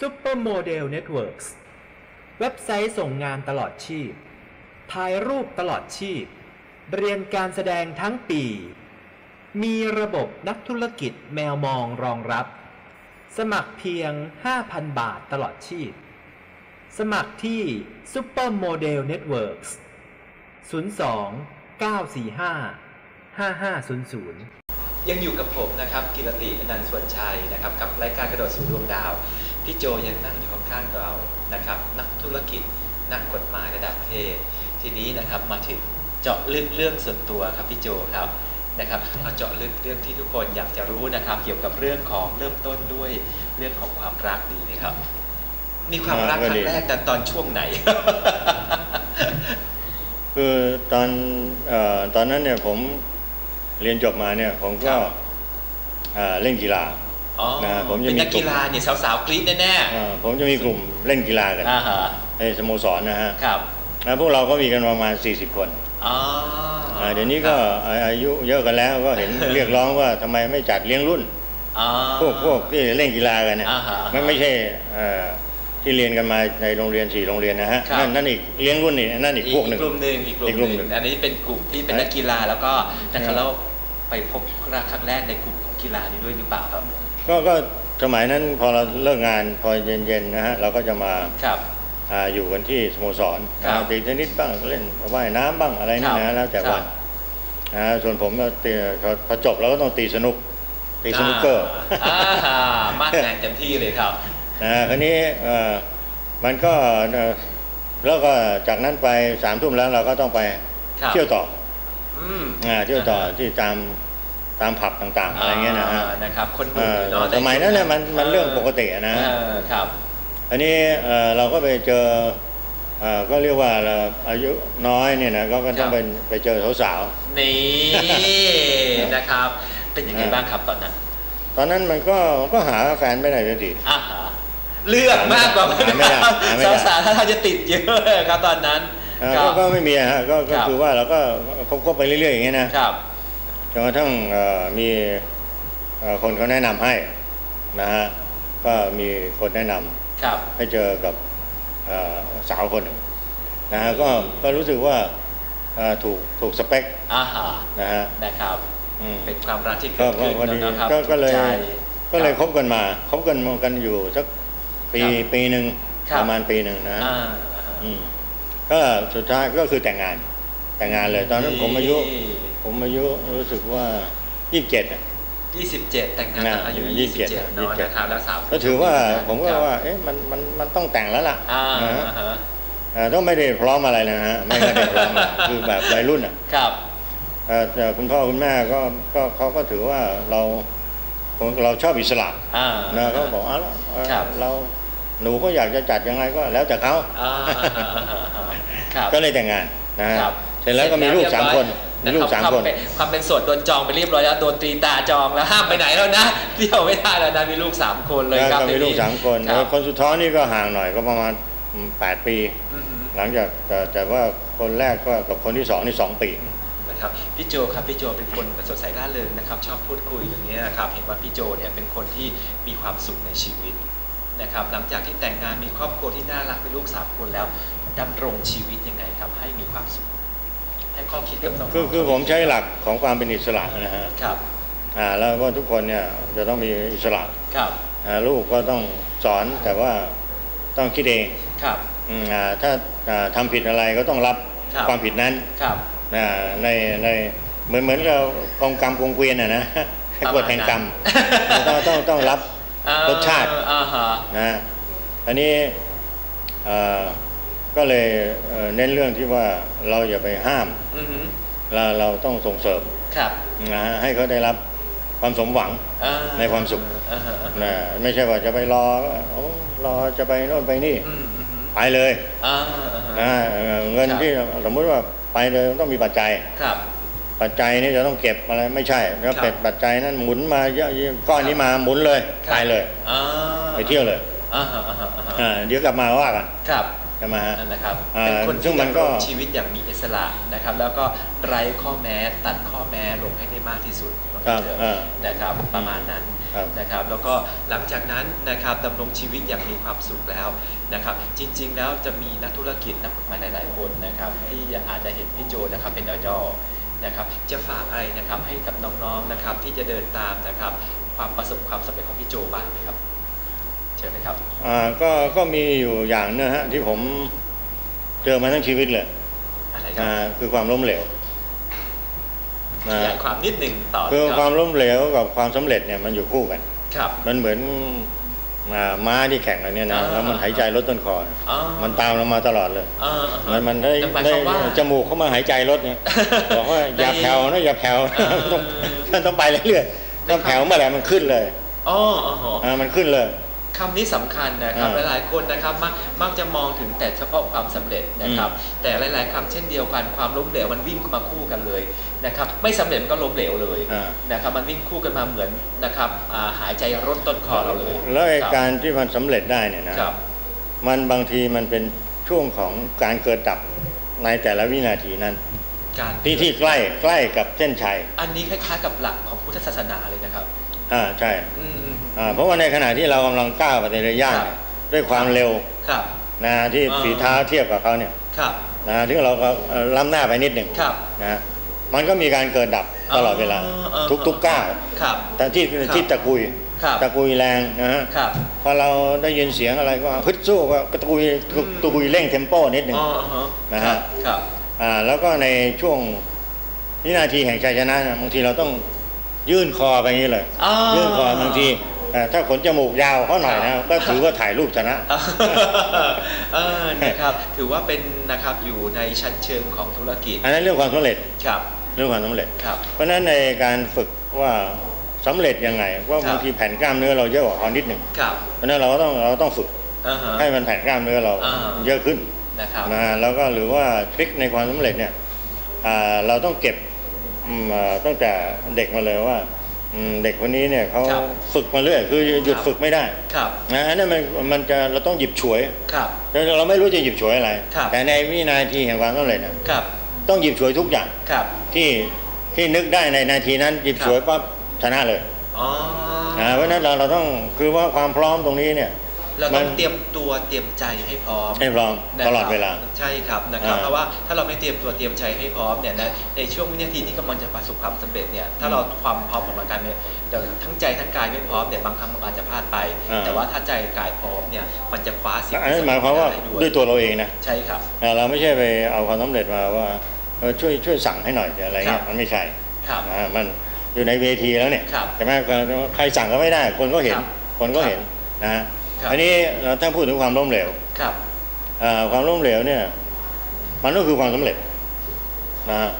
Supermodel Networks เว็บไซต์ส่งงานตลอดชีพ ถ่ายรูปตลอดชีพ เรียนการแสดงทั้งปี มีระบบนักธุรกิจแมวมองรองรับ สมัครเพียง 5,000 บาทตลอดชีพ สมัครที่ Supermodel Networks 02 945 5500 ยังอยู่กับผมนะครับ กิรติอนันต์สวนชัยนะครับ กับรายการกระโดดสู่ดวงดาว พี่โจยังนั่งอยู่ข้างๆเรานะครับ นักธุรกิจนักกฎหมายระดับประเทศ ทีนี้นะครับมาถึงเจาะลึกเรื่องส่วนตัวครับพี่โจครับนะครับเอาเจาะลึกเรื่องที่ทุกคนอยากจะรู้นะครับ เกี่ยวกับเรื่องของเริ่มต้นด้วยเรื่องของความรักดีไหมครับ มีความรักครั้งแรกแต่ตอนช่วงไหน คือตอนเออตอนนั้นเนี่ยผมเรียนจบมาเนี่ยผมก็ครับอ่าเล่นกีฬา อ๋อนะผมจะเป็นมีนักกีฬาเนี่ยสาวๆกรี๊ดแน่อ่าผมจะมีกลุ่มเล่นกีฬากันๆอ่าฮะในสโมสรนะฮะครับแล้วพวกเราก็มีกันประมาณ 40 คนอ๋ออาเดี๋ยวนี้ก็อาอายุเยอะกันแล้วก็เห็น เรียกร้องว่าทำไมไม่จัดเลี้ยงรุ่น อ๋อ พวกพวกที่เล่นกีฬากันเนี่ยอ่าฮะไม่ไม่ใช่เอ่อที่เรียนกันมาในโรงเรียนสี่โรงเรียนนะฮะครับ นั่นนั่นอีกเลี้ยงรุ่นนี่นั่นอีกพวกหนึ่ง กลุ่มหนึ่งอีกกลุ่อีกกลุ่มมหหนึ่นึ่งงอันนี้เป็นกลุ่มที่เป็นนักกีฬาแล้วก็นะครับครับแล้วไปพบรักครั้งแรกในกลุ่มของกีฬานี้ด้วยหรือเปล่าครับ ก็ก็สมัยนั้นพอเราเลิกงานพอเย็นๆนะฮะเราก็จะมาครับอ่าอยู่กันที่สโมสรครับนะตีเทนนิสบ้างเล่นว่ายน้ำบ้างอะไรนี่ครันะบแล้วแต่ครับวันนะส่วนผมก็ตีพอจบเราก็ต้องตีสนุกตีสนุกเกอร์อ่าอ่ามาดแมนเต็มที่เลยครับนะคราวนี้เอ่อมันก็เอ่อแล้วก็จากนั้นไปสามทุ่มแล้วเราก็ต้องไปครับเที่ยวต่ออืมอ่าเที่ยวต่อที่ตาม ตามผับต่างๆอะไรเงี้ยนะฮะานะครับคนหเอ่นุ่มอเนาะสมัยนั้นเนี่ยมันมันเรื่องปกติอะนะเออครับ อันนี้เอ่อเราก็ไปเจอเอ่อก็เรียกว่าเราอายุน้อยเนี่ยนะก็ก็ต้องไปไปเจอสาวนี่นะครับ เป็นยังไงบ้างครับตอนนั้นๆตอนนั้นมันก็ก็หาแฟนไม่ได้สักทีอ่าฮะเลือกมากกว่าหาไม่ได้หาไม่ได้สาวๆถ้าทางจะติดเยอะครับตอนนั้นเอ่อครัก็บก็ไม่มีอะฮะก็ก็ครับคือว่าเราก็คบๆไปเรื่อยๆอย่างเงี้ยนะครับ จนกระทั่งเอ่อมีเอ่อคนเขาแนะนำให้นะฮะก็มีคนแนะนำครับให้เจอกับเอ่อสาวคนหนึ่งนะฮะก็ก็รู้สึกว่าเอ่อถูกถูกสเปคอาหานะฮะนะครับอืมเป็นความรักที่ก็เกิดก็ขึ้นพอดีนะครับก็ก็เลยถูใจก็เลยรับคบกันมาคบกันมากันอยู่สักปีครับปีหนึ่งครับประมาณปีหนึ่งนะฮะอ่าอ่าฮะอืมก็สุดท้ายก็คือแต่งงานแต่งงานเลย ตอนนั้นผมอายุ ผมอายุรู้สึกว่ายี่สิบเจ็ดยี่สิบเจ็ดแต่งงานตอนอายุอ่ายี่สิบ27เจ็ดเนาะ27 นะครับแล้วสาวก็ถือว่าผมก็ครับว่า เอ๊ะมันมันมันต้องแต่งแล้วล่ะอ่านะฮะอ่าฮะเอ่อต้องไม่ได้พร้อมอะไรนะฮะไม่ไม่ได้พร้อมอะไรคือแบบวัยรุ่นอะครับ เอ่อแต่คุณพ่อคุณแม่ก็ก็เขาก็ถือว่าเราเราชอบอิสระอ่า นะเขาบอกเอาละเอ่อครับ เราหนูก็อยากจะจัดยังไงก็แล้วแต่เขา อ่าอ่าอ่าอ่าอ่าครับ ก็เลยแต่งงานนะฮะครับเสร็จแล้วก็มีลูกสามคน มีลูกสามคนะรับความเป็นความเป็นโสดโดนจองไปเรียบร้อยแล้วโดนตีตาจองแล้วห้ามไปไหนแล้วนะเที่ยวไม่ได้แล้วนะมีลูกสามคนเลยแล้วครับก็มีลูกสามคนครับแล้วคนสุดท้องนี่ก็ห่างหน่อยก็ประมาณอืมแปดปีอือหือหลังจากแต่แต่ว่าคนแรกก็กับคนที่สองนี่สองปีนะครับพี่โจครับพี่โจเป็นคนสดใสร่าเริงนะครับ ชอบพูดคุยอย่างนี้ยนะครับเห็นว่าพี่โจเนี่ยเป็นคนที่มีความสุขในชีวิตนะครับหลังจากที่แต่งงานมีครอบครัวที่น่ารักมีลูกสามคนแล้วดำรงชีวิตยังไงครับให้มีความสุข ให้ข้อคิดกับสองคือคือผมใช้หลักของความเป็นอิสระนะฮะครับอ่าแล้วก็ทุกคนเนี่ยจะต้องมีอิสระครับอ่าลูกก็ต้องสอนแต่ว่าต้องคิดเองครับอืมอ่าถ้าอ่าทำผิดอะไรก็ต้องรับครับความผิดนั้นครับอ่าในในเหมือนเหมือนเรากองกรรมกองเกวียนอะนะประมาณกฎแห่งกรรมนั้นต้องต้องต้องรับเอ่อรสชาติอ่าฮะนะฮะอันนี้เอ่อ ก็เลยเอ่อเน้นเรื่องที่ว่าเราอย่าไปห้ามอือหือเราเราต้องส่งเสริมครับนะฮะให้เขาได้รับความสมหวังอ่ในความสุขอ่าฮะอ่าฮะนะไม่ใช่ว่าจะไปรอโอ้รอจะไปโน่นไปนี่อืมอือหือไปเลยอ่าอ่าฮะนะเอ่อเงินครับที่สมมุติว่าไปเลยต้องมีปัจจัยครับปัจจัยนี่จะต้องเก็บอะไรไม่ใช่แล้วครับเป็ดปัจจัยนั้นหมุนมาเยอะๆก้อนนี้มาหมุนเลยครับไปเลยอ่าไปเที่ยวเลยอ่าฮะอ่าฮะอ่าฮะอ่าเดี๋ยวกลับมาว่ากันครับใช่ไหมฮะนั่นนะครับอ่าเป็นคนซึ่ที่งมันก็ดำรงชีวิตอย่างมีอิสระนะครับ แล้วก็ไร้ข้อแม้ตัดข้อแม้ลงให้ได้มากที่สุดว่างั้นเถครับอ่าอะนะครับประมาณนั้นครับนะครับแล้วก็หลังจากนั้นนะครับดำรงชีวิตอย่างมีความสุขแล้วนะครับจริง ๆ แล้วจะมีนักธุรกิจนักกฎหมายหลาย ๆ คนนะครับที่อาจจะเห็นพี่โจนะครับเป็นออยนะครับจะฝากอะไรนะครับให้กับน้องๆนะครับที่จะเดินตามนะครับความประสบความสำเร็จของพี่โจบ้างไหมครับเชิญเลยครับอ่าก็ก็มีอยู่อย่างหนึงฮะที่ผมเจอมาทั้งชีวิตเลยอะไรครัอ่าบคือความล้มเหลวขยายความนิดหนึ่งต่อคือคควารับมล้มเหลวกับความสำเร็จเนี่ยมันอยู่คู่กัน ครับ มันเหมือนอ่าม้าที่แข่งกันเนี่ยนะอ่า แล้วมันหายใจลดต้นคอนะอ๋อมันตามเรามาตลอดเลยเออมันมันได้หมายได้ความว่า จมูกเข้ามาหายใจลดเนี่ย บอกว่าอย่าในแผ่วนะอย่าแผ่วเออต้องมันต้องไปเรื่อยๆถ้าแผ่วเมื่อไหร่มันขึ้นเลยอ๋ออ๋ออ๋ออ่ามันขึ้นเลย คำนี้สำคัญนะครับอ่าหลายๆคนนะครับมักมักจะมองถึงแต่เฉพาะความสำเร็จนะครับ แต่หลาย ๆคำเช่นเดียวกันความล้มเหลวมันวิ่งมาคู่กันเลยนะครับ ไม่สำเร็จมันก็ล้มเหลวเลยอ่านะครับ มันวิ่งคู่กันมาเหมือนนะครับอ่าหายใจรดต้นคอเราเลย แล้วไอ้คบการที่มันสำเร็จได้เนี่ยนะครับมันบางทีมันเป็นช่วงของการเกิดดับในแต่ละวินาทีนั้นการที่ที่ใกล้ใกล้กับเส้นชัย อันนี้คล้ายๆกับหลักของพุทธศาสนาเลยนะครับ อ่าใช่อืมอ่า เพราะว่าในขณะที่เรากำลังก้าวไปในระยะครับด้วยความเร็วครับนะที่อ่าฝีเท้าเทียบกับเขาเนี่ยครับนะที่เราก็เอ่อล้ำหน้าไปนิดหนึ่งครับนะมันก็มีการเกิดดับตลอดเวลาอ๋อทุกทุกก้าวครับแต่ที่ครับที่ตะกุยครับตะกุยแรงนะฮะครับพอเราได้ยินเสียงอะไรก็ฮึดสู้ก็ตะกุยอืมตะกุยเร่งเทมโปนิดหนึ่งอ๋อฮะนะครัฮะบครับอ่าแล้วก็ในช่วงวินาทีแห่งชัยชนะนะบางทีเราต้องยื่นคอไปอย่างนี้เลยอ่ายื่ยื่นคอบางทีเอ่อ ถ้าขนจมูกยาวเขาหน่อยครันะบก็ถือว่าถ่ายรูปชนะเออนะครับ ถือว่าเป็นนะครับอยู่ในชั้นเชิงของธุรกิจ อันนั้นเรื่องความสำเร็จครับ เรื่องความสำเร็จครับ เพราะฉะนั้นในการฝึกว่าสำเร็จยังไงว่าครับบางทีแผ่นกล้ามเนื้อเราเยอะกว่าเขานิดหนึ่งครับเพราะฉะนั้นเราก็ต้องเราต้องฝึกอ่าฮะให้มันแผ่นกล้ามเนื้อเราอ่าเยอะขึ้นนะครับนะฮะแล้วก็หรือว่าทริคในความสำเร็จเนี่ยอ่าเราต้องเก็บอืมอ่าตั้งแต่เด็กมาเลยว่า อืมเด็กคนนี้เนี่ยเขาครับฝึกมาเรื่อยคือหยุดครับ ฝึกไม่ได้ครับนะอันนั้นมันมันจะเราต้องหยิบฉวยครับแต่เราไม่รู้จะหยิบฉวยอะไร ครับ แต่ในวินาทีแห่งความสำเร็จน่ะครับต้องหยิบฉวยทุกอย่างครับ ที่ที่นึกได้ในนาทีนั้นหยิบครับ ฉวยปั๊บชนะเลยอ๋อนะเพราะฉะนั้นเราเราต้องคือว่าความพร้อมตรงนี้เนี่ย เรามัต้อนงเตรียมตัวเตรียมใจให้พร้อมให้พร้อมนะครับตลอดเวลาใช่ครับนะครับอ่าเพราะว่าถ้าเราไม่เตรียมตัวเตรียมใจให้พร้อมเนี่ยนะในช่วงวินาทีที่กำลังจะประสบความสำเร็จเนี่ยถ้าเราความพร้อมของร่างกายเนี่ยเดี๋ยวทั้งใจทั้งกายไม่พร้อมเนี่ยบางครั้งมันอาจจะพลาดไปอ่าแต่ว่าถ้าใจกายพร้อมเนี่ยมันจะคว้าสิ่งอันนั้นหมายความว่าได้ด้วยตัวเราเองนะใช่ครับอ่าเราไม่ใช่ไปเอาความสำเร็จมาว่าเออช่วยช่วยสั่งให้หน่อยอะไรเงี้คยรับมันไม่ใช่ครับนะมันอยู่ในเวทีแล้วเนี่ยครับใช่ไหมใครสั่งก็ไม่ได้ คนก็เห็นครับคนก็ครับเห็นนะฮะครับ อันนี้เราถ้าพูดถึงความล้มเหลวครับอ่าความล้มเหลวเนี่ย มันก็คือความสำเร็จนะฮะ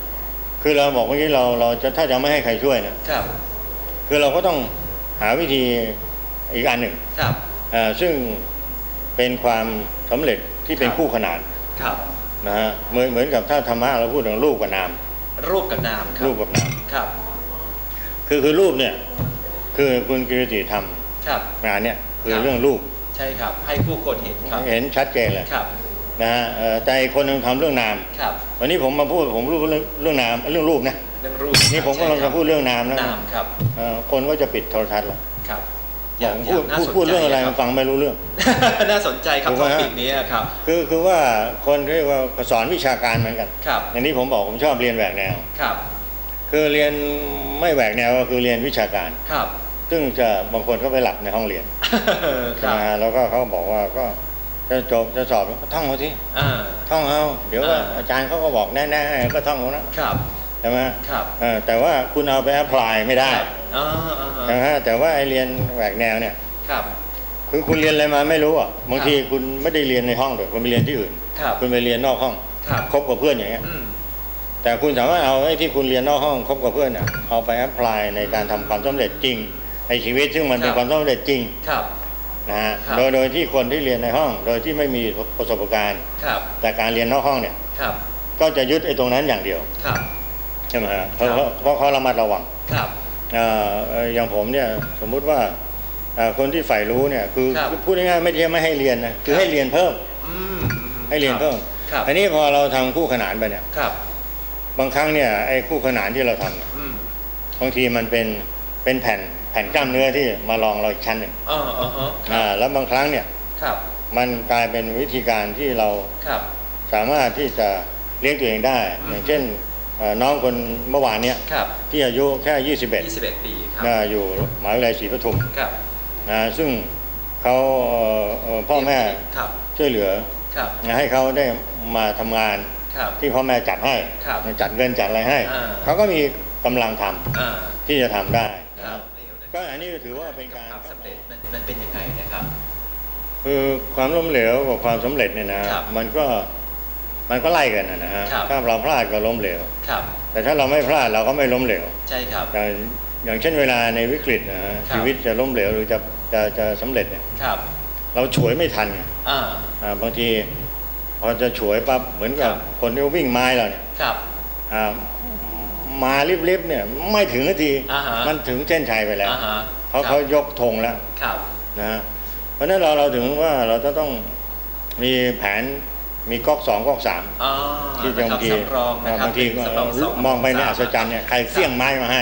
คือเราบอกเมื่อกี้เราเราจะถ้าจะไม่ให้ใครช่วยนะครับ คือเราก็ต้องหาวิธีอีกอันหนึ่งครับอ่าซึ่งเป็นความสำเร็จที่เป็นครับคู่ขนานครับนะฮะเหมือนเหมือนกับถ้าธรรมะเราพูดถึงรูปกับนาม รูปกับนามครับรูปกับนามครับ คือคือรูปเนี่ย คือคุณกิรติทครับำงานเนี่ยคือครับเรื่องรูป ใช่ครับ ให้ผู้คนเห็นครับเห็นชัดเจนเลยครับนะฮะเอ่อแต่อีกคนหนึงทำเรื่องนามครับวันนี้ผมมาพูดผมพูดเรื่องเรื่องนามเรื่องรูปนะเรื่องรูปนี่ผมกำลังจะพูดเรื่องนามนะนามครับเอ่อคนก็จะปิดโทรทัศน์ละครับบอกพูดน่าพูดสนพูดเรื่องอะไรใจมันฟังไม่รู้เรื่อง น่าสนใจครับถูกท็ไหมอฮะปิกนี้ครับ คือคือว่าคนเรียกว่าสอนวิชาการเหมือนกันครับอย่างนี้ผมบอกผมชอบเรียนแหวกแนวครับ คือเรียนไม่แหวกแนวก็คือเรียนวิชาการครับ ซึ่งจะบางคนก็ไปหลับในห้องเรียนครับนะฮะแล้วก็เขาบอกว่าก็จะจบจะสอบก็ท่องเอาที่อ่าท่องเอาเดี๋ยวก็อ่าอาจารย์เขาก็บอกแน่ๆก็ท่องเอานะครับใช่ไหมครับเออแต่ว่าคุณเอาไปแอพพลายไม่ได้อ่าอ่าใช่ไหมแต่ว่าไอเรียนแหวกแนวเนี่ยครับ คือคุณเรียนอะไรมาไม่รู้อะบางทีคุณไม่ได้เรียนในห้องด้วยคุณไปเรียนที่อื่นครับคุณไปเรียนนอกห้องครับคบกับเพื่อนอย่างเงี้ยอืมแต่คุณสามารถเอาไอ้ที่คุณเรียนนอกห้องคบกับเพื่อนเนี่ยเอาไปแอพพลายในการทำความสำเร็จจริง ในชีวิตซึ่งมันเป็นความสำเร็จจริงครับนะฮะครับโดยโดยที่คนที่เรียนในห้อง โดยที่ไม่มีประสบการณ์ครับแต่การเรียนนอกห้องเนี่ยครับก็จะยึดไอ้ตรงนั้นอย่างเดียวครับใช่ไหมฮะเพราะครับเพราะเขาระมัดระวังครับเอ่อเอ่ออย่างผมเนี่ยสมมุติว่าเอ่อคนที่ใฝ่รู้เนี่ยคือครับพูดง่ายๆไม่ใช่ไม่ให้เรียนนะคือครับให้เรียนเพิ่มอืมให้เรียนเพิ่มครับอันนี้พอเราทำคู่ขนานไปเนี่ยครับ บางครั้งเนี่ยไอ้คู่ขนานที่เราทำเนี่ยอืมบางทีมันเป็นเป็นแผ่นแผ่นกล้ามเนื้อที่มารองเราอีกชั้นหนึ่งเออเออฮะอ่าแล้วบางครั้งเนี่ยครับมันกลายเป็นวิธีการที่เราครับสามารถที่จะเลี้ยงตัวเองได้อืมอย่างเช่นเอ่อน้องคนเมื่อวานเนี่ยครับที่อายุแค่ 21 21 ปีครับนะอยู่มหาวิทยาลัยศรีปทุมครับนะซึ่งเขาเอ่อเอ่อพ่อแม่ครับช่วยเหลือครับนะให้เขาได้มาทำงานครับที่พ่อแม่จัดให้ครับจัดเงินจัดอะไรให้อ่าเขาก็มีกำลังทำอ่าที่จะทำได้คนะรับ ก็อันนี้ถือว่าเป็นการความสำเร็จมันมันเป็นยังไงนะครับ คือความล้มเหลวกับความสำเร็จเนี่ยนะครับมันก็มันก็ไล่กันนะนะฮะครับถ้าเราพลาดก็ล้มเหลวครับ แต่ถ้าเราไม่พลาดเราก็ไม่ล้มเหลว ใช่ครับแต่อย่างเช่นเวลาในวิกฤตนะฮะครับชีวิตจะล้มเหลวหรือจะจะจะสำเร็จเนี่ยครับเราฉวยไม่ทันไงอ่าอ่าบางทีพอจะฉวยปั๊บเหมือนกับครับคนที่วิ่งไม้เราเนี่ยครับอ่า มารีบๆเนี่ยไม่ถึงนาที อ่าฮะ มันถึงเส้นชัยไปแล้ว อ่าฮะเขาครับเขายกธงแล้วครับนะฮะเพราะฉะนั้นเราเราถึงว่าเราจะต้องมีแผนมีก๊อกสองก๊อกสามอ๋อที่นะบางครับทีสำรองนะครับบางทีเป็นสำรองสมองไปในสาอัศจรรย์เนี่ยใครเสี่ยงไม้มาให้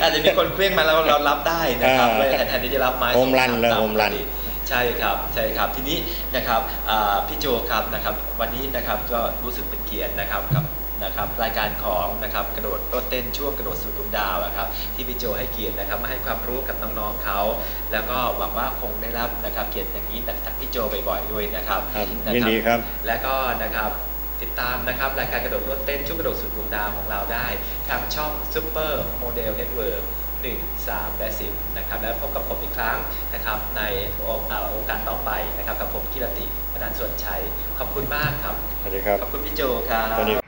อาจจะมีคนเคลื่องมาแล้วเรารับได้นะครับอ่าเว้ยแทนแทนที่จะรับไม้โฮมรันสองเลยตาโฮมรันปกติใช่ครับใช่ครับทีนี้นะครับอ่าพี่โจครับนะครับ วันนี้นะครับก็รู้สึกเป็นเกียรตินะครับกับ นะครับรายการของนะครับกระโดดโลดเต้นช่วงกระโดดสู่ดวงดาวอะครับที่พี่โจให้เกียรตินะครับมาให้ความรู้กับน้องๆเขา แล้วก็หวังว่าคงได้รับนะครับเกียรติอย่างนี้จากพี่โจบ่อยๆด้วยนะครับครับะยินดีครับ และก็นะครับติดตามนะครับรายการกระโดดโลดเต้นช่วงกระโดดสู่ดวงดาวของเราได้ ทางช่อง Super Model Network 1 3 และ 10 นะครับ แล้วพบกับผมอีกครั้งนะครับในโอเอ่อโอกาสต่อไปนะครับ กับผมกิรติพนันส่วนชัย ขอบคุณมากครับ สวัสดีครับ ขอบคุณพี่โจครับสวัสดี